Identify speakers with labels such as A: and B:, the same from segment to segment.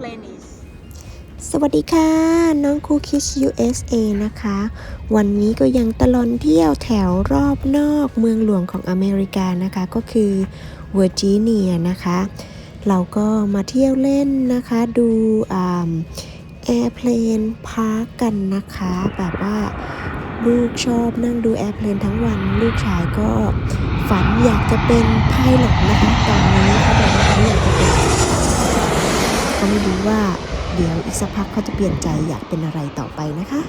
A: Planis
B: สวัสดีค่ะ น้องคูคิส USA นะคะ วันนี้ก็ยังตลอนเที่ยวแถวรอบนอกเมืองหลวงของอเมริกานะคะ ก็คือเวอร์จิเนียนะคะ เราก็มาเที่ยวเล่นนะคะ ดูแอร์เพลนพาร์กกันนะคะ แบบว่าลูกชอบนั่งดูแอร์เพลนทั้งวัน ลูกชายก็ฝันอยากจะเป็นไพลอตนะคะ ตอนนี้เขาบอกว่าเขาอยากจะเป็น ก็ไม่รู้ว่า เดี๋ยวอีกสักพักเขาจะเปลี่ยนใจอยากเป็นอะไรต่อไปนะคะ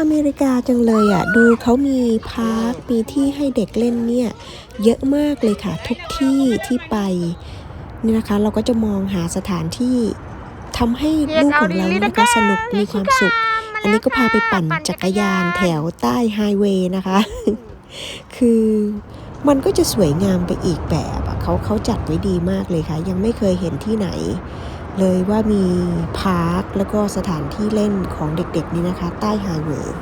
B: อเมริกาจังเลยอะ ดูเขามีพาร์ค มีที่ให้เด็กเล่นเนี่ย เยอะมากเลยค่ะ ทุกที่ที่ไป นี่นะคะ เราก็จะมองหาสถานที่ทำให้ลูกของเราเนี่ยนะคะสนุกมีความสุข อันนี้ก็พาไปปั่นจักรยานแถวใต้ไฮเวย์นะคะ คือมันก็จะสวยงามไปอีกแบบเขาเขาจัดไว้ดีมากเลยค่ะ ยังไม่เคยเห็นที่ไหน เลยว่ามีพาร์คแล้วก็สถานที่เล่นของเด็กๆนี่นะคะ ใต้ไฮเวย์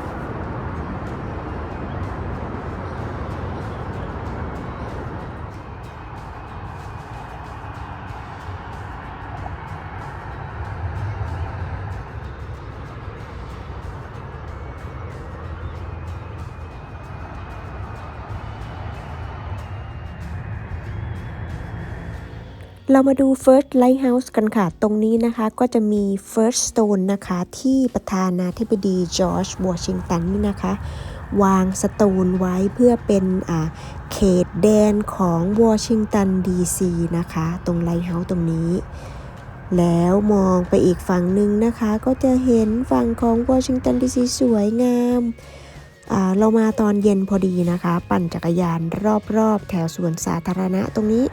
B: เรามาดู First Lighthouse กันค่ะ ตรงนี้นะคะก็จะมี First Stone นะคะที่ประธานาธิบดีจอร์จวอชิงตันนี่นะคะ วางสโตนไว้เพื่อเป็นอ่าเขตแดนของวอชิงตันดีซีนะคะ ตรงไลท์เฮาส์ตรงนี้ แล้วมองไปอีกฝั่งหนึ่งนะคะ ก็จะเห็นฝั่งของวอชิงตันดีซีสวยงามอ่าเรามาตอนเย็นพอดีนะคะ ปั่นจักรยานรอบๆ แถวสวนสาธารณะตรงนี้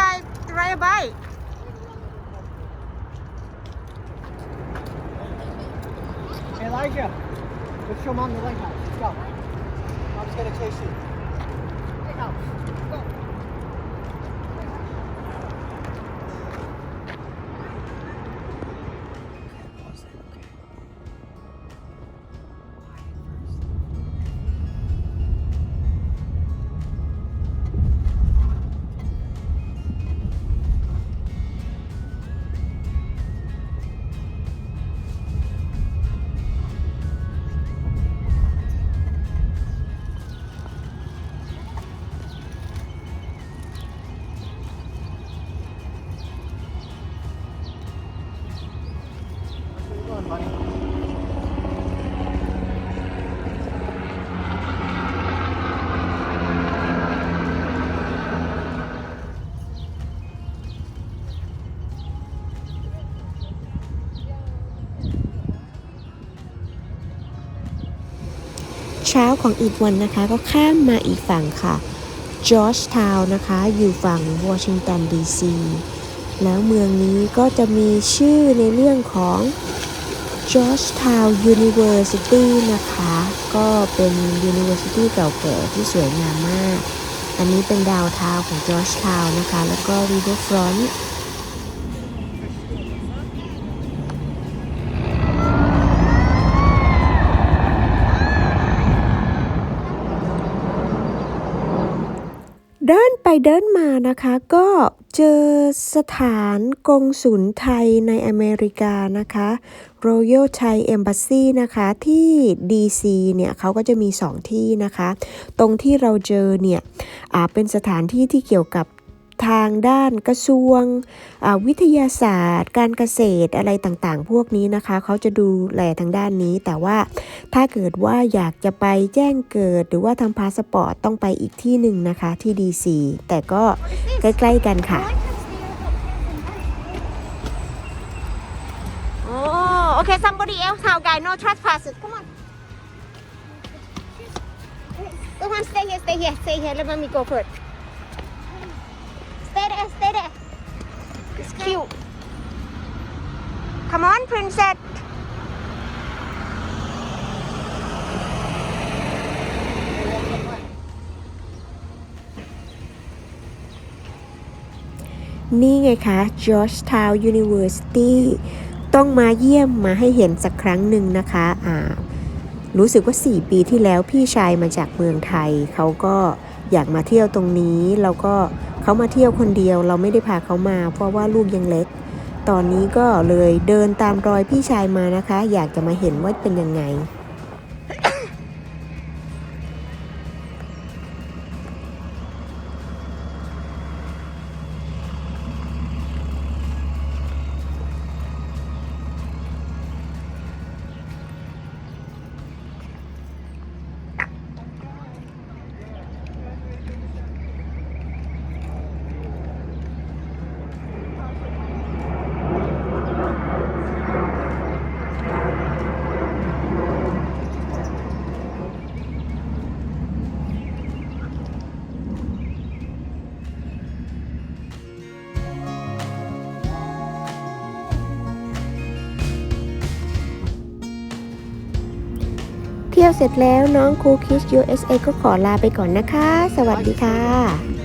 A: guys ride a bike?
C: Elijah, let's show mom the lighthouse. Let's go. Mom's gonna chase you.
B: เช้าของอีกวันนะคะก็ข้ามมาอีกฝั่งค่ะจอร์จทาวน์นะคะอยู่ฝั่งวอชิงตันดีซีแล้วเมืองนี้ก็จะมีชื่อในเรื่องของ Georgetown University นะคะ ก็เป็น University เก่าแก่ที่สวยงามมาก อันนี้เป็นดาวทาวของ Georgetown นะคะ แล้วก็ Riverfront เดินไปเดินมานะคะก็เจอสถานกงสุลไทยในอเมริกานะคะ Royal Thai Embassy นะคะที่ DC เนี่ยเขาก็จะมี 2 ที่นะคะ ตรงที่เราเจอเนี่ยเป็นสถานที่ที่เกี่ยวกับ ทางด้านกระทรวงวิทยาศาสตร์ การเกษตรอะไรต่างๆ พวกนี้นะคะ เขาจะดูแลทางด้านนี้ แต่ว่าถ้าเกิดว่าอยากจะไปแจ้งเกิด หรือว่าทำพาสปอร์ตต้องไปอีกที่หนึ่งนะคะที่ DC แต่ก็ใกล้ๆกันค่ะ
A: Oh, okay, somebody else, how guy, no trespass Come on. Come on, stay here, stay here, stay here. Let mommy go first. Stay there, stay there. It's cute. Come on, princess.
B: นี่ไงคะ Georgetown University ต้องมาเยี่ยมมาให้เห็นสักครั้งหนึ่งนะคะอ่ารู้สึกว่า 4 ปีที่แล้วพี่ชายมาจากเมืองไทย เขาก็อยากมาเที่ยวตรงนี้ แล้วก็ เขามาเที่ยวคนเดียวเราไม่ได้พาเขามา เพราะว่าลูกยังเล็ก ตอนนี้ก็เลยเดินตามรอยพี่ชายมานะคะ อยากจะมาเห็นว่าเป็นยังไง ที่ยวเสร็จแล้วน้องครูคิส USA ก็ขอลาไปก่อนนะคะ สวัสดีค่ะ